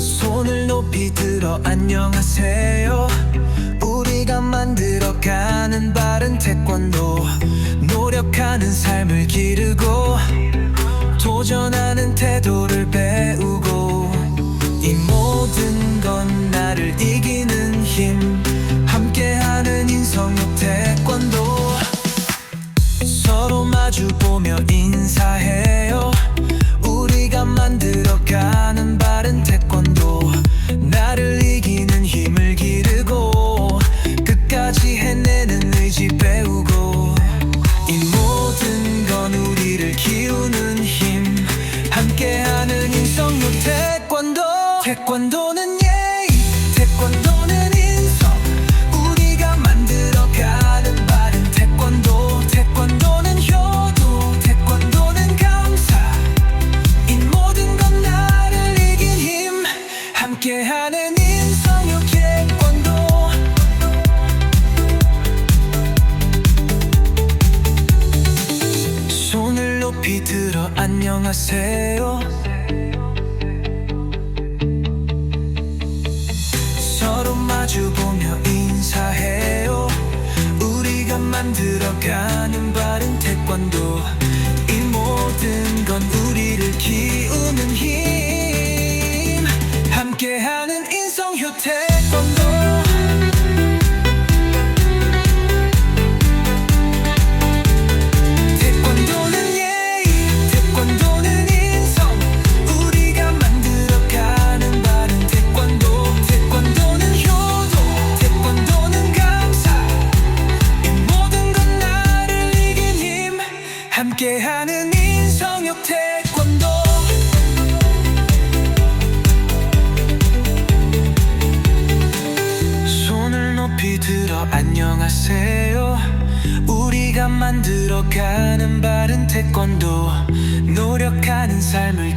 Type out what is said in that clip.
손을 높이 들어 안녕하세요. 우리가 만들어가는 바른 태권도. 노력하는 삶을 기르고 도전하는 태도를 배우고 이 모든 건 나를 이기는 마주 보며 인사해요. 우리가 만들어가는 바른 태권도. 나를 이기는 힘을 기르고 끝까지 해내는 의지 배우고 이 모든 건 우리를 키우는 힘. 함께하는 인성욕 태권도. 태권도는 함께하는 인성욕 태권도 손을 높이 들어 안녕하세요. 서로 마주보며 인사해요. 우리가 만들어가는 바른 태권도 이 모든 건 태권도 태권도는 예의 태권도는 인성 우리가 만들어가는 바른 태권도 태권도는 효도. 태권도는 감사 이 모든 건 나를 이긴 힘 함께하는 인성욕 태권도 안녕하세요. 우리가 만들어가는 바른 태권도 노력하는 삶을